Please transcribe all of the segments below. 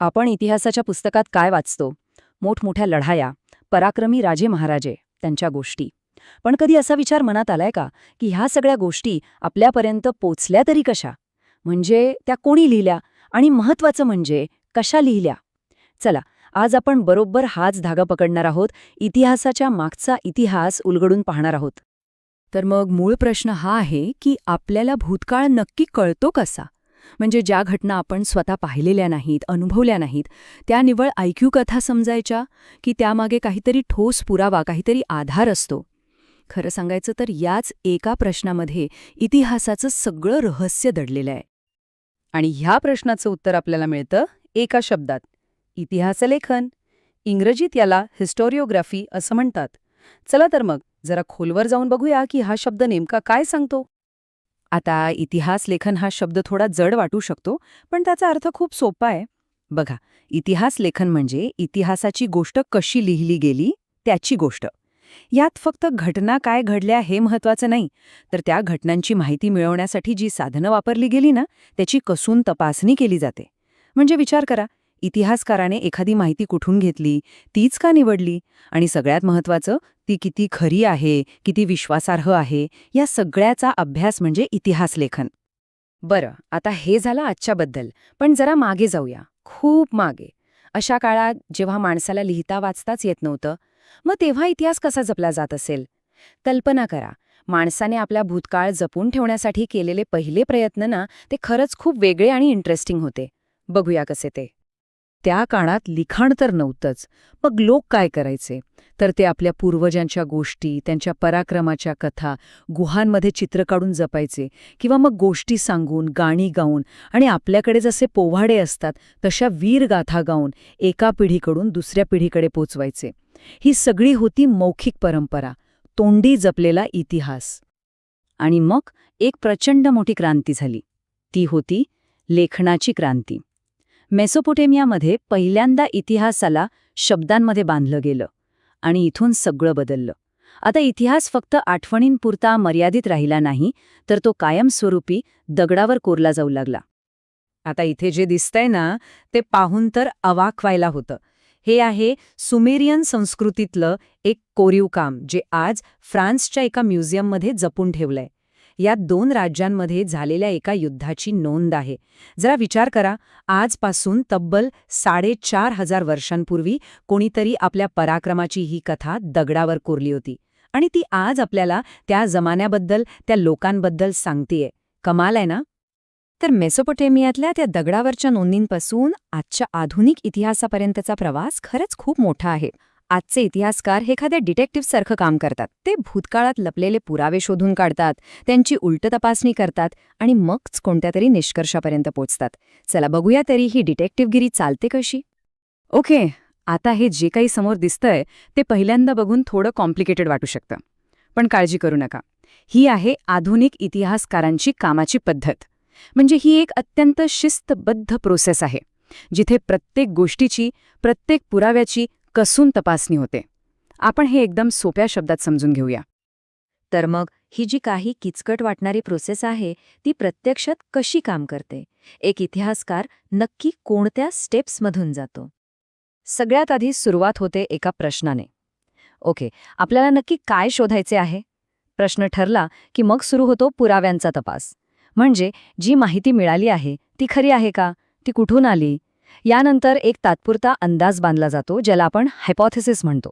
आपण इतिहासाच्या पुस्तकात काय वाचतो? मोठमोठ्या लढाया पराक्रमी राजे महाराजे त्यांच्या गोष्टी. पण कधी असा विचार मनात आलाय का की ह्या सगळ्या गोष्टी आपल्यापर्यंत पोचल्या तरी कशा? म्हणजे त्या कोणी लिहिल्या आणि महत्वाचं म्हणजे कशा लिहिल्या? चला आज आपण बरोबर हाच धागा पकडणार आहोत इतिहासाच्या मागचा इतिहास उलगडून पाहणार आहोत. तर मग मूळ प्रश्न हा आहे की आपल्याला भूतकाळ नक्की कळतो कसा? म्हणजे ज्या घटना आपण स्वतः पाहिलेल्या नाहीत अनुभवल्या नाहीत त्या निवळ ऐक्यू कथा समजायच्या की त्यामागे काहीतरी ठोस पुरावा काहीतरी आधार असतो? खरं सांगायचं तर याच एका प्रश्नामध्ये इतिहासाचं सगळं रहस्य दडलेलं आहे. आणि ह्या प्रश्नाचं उत्तर आपल्याला मिळतं एका शब्दात इतिहासलेखन इंग्रजीत याला हिस्टोरिओग्राफी असं म्हणतात. चला तर मग जरा खोलवर जाऊन बघूया की हा शब्द नेमका काय सांगतो. आता इतिहास लेखन हा शब्द थोडा जड वाटू शकतो पण त्याचा अर्थ खूप सोपा आहे. बघा इतिहास लेखन म्हणजे इतिहासाची गोष्ट कशी लिहिली गेली त्याची गोष्ट. यात फक्त घटना काय घडल्या हे महत्वाचं नाही तर त्या घटनांची माहिती मिळवण्यासाठी जी साधनं वापरली गेली ना त्याची कसून तपासणी केली जाते. म्हणजे विचार करा इतिहासकाराने एखादी माहिती कुठून घेतली तीच का निवडली? आणि सगळ्यात महत्वाचं ती किती खरी आहे किती विश्वासार्ह आहे या सगळ्याचा अभ्यास म्हणजे इतिहास लेखन. बरं आता हे झालं आजच्याबद्दल पण जरा मागे जाऊया. खूप मागे. अशा काळात जेव्हा माणसाला लिहिता वाचताच येत नव्हतं मग तेव्हा इतिहास कसा जपला जात असेल? कल्पना करा माणसाने आपला भूतकाळ जपून ठेवण्यासाठी केलेले पहिले प्रयत्न ना ते खरंच खूप वेगळे आणि इंटरेस्टिंग होते. बघूया कसे ते. त्या काळात लिखाण तर नव्हतंच. मग लोक काय करायचे? तर ते आपल्या पूर्वजांच्या गोष्टी त्यांच्या पराक्रमाच्या कथा गुहांमध्ये चित्र काढून जपायचे किंवा मग गोष्टी सांगून गाणी गाऊन आणि आपल्याकडे जसे पोवाडे असतात तशा वीरगाथा गाऊन एका पिढीकडून दुसऱ्या पिढीकडे पोचवायचे. ही सगळी होती मौखिक परंपरा तोंडी जपलेला इतिहास. आणि मग एक प्रचंड मोठी क्रांती झाली. ती होती लेखनाची क्रांती. मेसोपोटेमियामध्ये पहिल्यांदा इतिहासाला शब्दांमध्ये बांधलं गेलं आणि इथून सगळं बदललं. आता इतिहास फक्त आठवणींपुरता मर्यादित राहिला नाही तर तो कायमस्वरूपी दगडावर कोरला जाऊ लागला. आता इथे जे दिसतंय ना ते पाहून तर अवाक व्हायला होतं. हे आहे सुमेरियन संस्कृतीतलं एक कोरीव काम जे आज फ्रान्सच्या एका म्युझियममध्ये जपून ठेवलंय. यात दोन राज्यांमध्ये झालेल्या एका युद्धाची नोंद आहे. जरा विचार करा आजपासून तब्बल साडेचार हजार वर्षांपूर्वी कोणीतरी आपल्या पराक्रमाची ही कथा दगडावर कोरली होती आणि ती आज आपल्याला त्या जमान्याबद्दल त्या लोकांबद्दल सांगतेय. कमाल आहे ना? तर मेसोपोटेमियातल्या त्या दगडावरच्या नोंदींपासून आजच्या आधुनिक इतिहासापर्यंतचा प्रवास खरंच खूप मोठा आहे. आजचे इतिहासकार हे एखाद्या डिटेक्टिव्हसारखं काम करतात. ते भूतकाळात लपलेले पुरावे शोधून काढतात त्यांची उलट तपासणी करतात आणि मगच कोणत्या तरी निष्कर्षापर्यंत पोचतात. चला बघूया तरी ही डिटेक्टिव्हगिरी चालते कशी? ओके आता हे जे काही समोर दिसतंय ते पहिल्यांदा बघून थोडं कॉम्प्लिकेटेड वाटू शकतं. पण काळजी करू नका. ही आहे आधुनिक इतिहासकारांची कामाची पद्धत. म्हणजे ही एक अत्यंत शिस्तबद्ध प्रोसेस आहे जिथे प्रत्येक गोष्टीची प्रत्येक पुराव्याची कसून तपासणी होते. आपण हे एकदम सोप्या शब्दात समजून घेऊया. तर मग ही जी काही किचकट वाटणारी प्रोसेस आहे ती प्रत्यक्षात कशी काम करते? एक इतिहासकार नक्की कोणत्या स्टेप्समधून जातो? सगळ्यात आधी सुरुवात होते एका प्रश्नाने. ओके आपल्याला नक्की काय शोधायचे आहे? प्रश्न ठरला की मग सुरू होतो पुराव्यांचा तपास. म्हणजे जी माहिती मिळाली आहे ती खरी आहे का? ती कुठून आली? यानंतर एक तात्पुरता अंदाज बांधला जातो ज्याला आपण हायपॉथेसिस म्हणतो.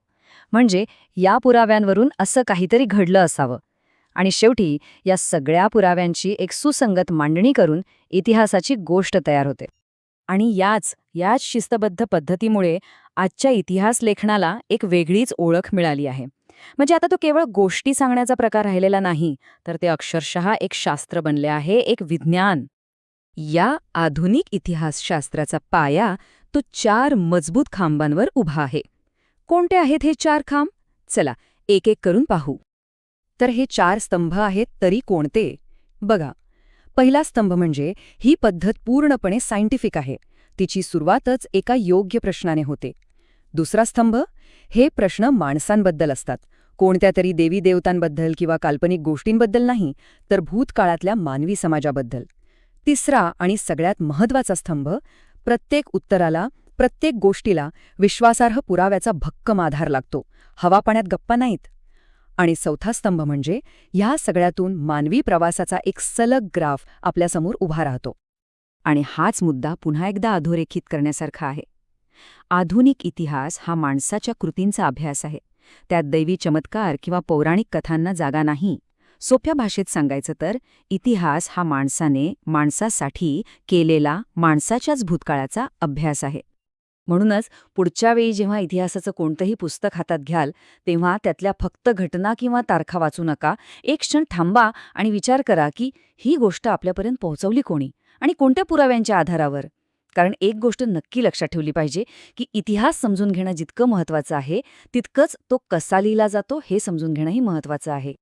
म्हणजे या पुराव्यांवरून असं काहीतरी घडलं असावं. आणि शेवटी या सगळ्या पुराव्यांची एक सुसंगत मांडणी करून इतिहासाची गोष्ट तयार होते. आणि याच याच शिस्तबद्ध पद्धतीमुळे आजच्या इतिहास लेखनाला एक वेगळीच ओळख मिळाली आहे. म्हणजे आता तो केवळ गोष्टी सांगण्याचा प्रकार राहिलेला नाही तर ते अक्षरशः एक शास्त्र बनले आहे एक विज्ञान. या आधुनिक इतिहासशास्त्राचा पाया तो चार मजबूत खांबांवर उभा आहे. कोणते आहेत हे चार खांब? चला एक एक करून पाहू. तर हे चार स्तंभ आहेत तरी कोणते? बघा पहिला स्तंभ म्हणजे ही पद्धत पूर्णपणे सायंटिफिक आहे. तिची सुरुवातच एका योग्य प्रश्नाने होते. दुसरा स्तंभ हे प्रश्न माणसांबद्दल असतात. कोणत्या तरी देवी देवतांबद्दल किंवा काल्पनिक गोष्टींबद्दल नाही तर भूतकाळातल्या मानवी समाजाबद्दल. तिसरा आणि सगळ्यात महत्त्वाचा स्तंभ प्रत्येक उत्तराला प्रत्येक गोष्टीला विश्वासार्ह पुराव्याचा भक्कम आधार लागतो. हवा पाण्यात गप्पा नाहीत. आणि चौथा स्तंभ म्हणजे ह्या सगळ्यातून मानवी प्रवासाचा एक सलग ग्राफ आपल्यासमोर उभा राहतो. आणि हाच मुद्दा पुन्हा एकदा अधोरेखित करण्यासारखा आहे. आधुनिक इतिहास हा माणसाच्या कृतींचा अभ्यास आहे. त्यात दैवी चमत्कार किंवा पौराणिक कथांना जागा नाही. सोप्या भाषेत सांगायचं तर इतिहास हा माणसाने माणसासाठी केलेला माणसाच्याच भूतकाळाचा अभ्यास आहे. म्हणूनच पुढच्या वेळी जेव्हा इतिहासाचं कोणतंही पुस्तक हातात घ्याल तेव्हा त्यातल्या फक्त घटना किंवा तारखा वाचू नका. एक क्षण थांबा आणि विचार करा की ही गोष्ट आपल्यापर्यंत पोहोचवली कोणी आणि कोणत्या पुराव्यांच्या आधारावर? कारण एक गोष्ट नक्की लक्षात ठेवली पाहिजे की इतिहास समजून घेणं जितकं महत्त्वाचं आहे तितकंच तो कसा लिहिला जातो हे समजून घेणंही महत्त्वाचं आहे.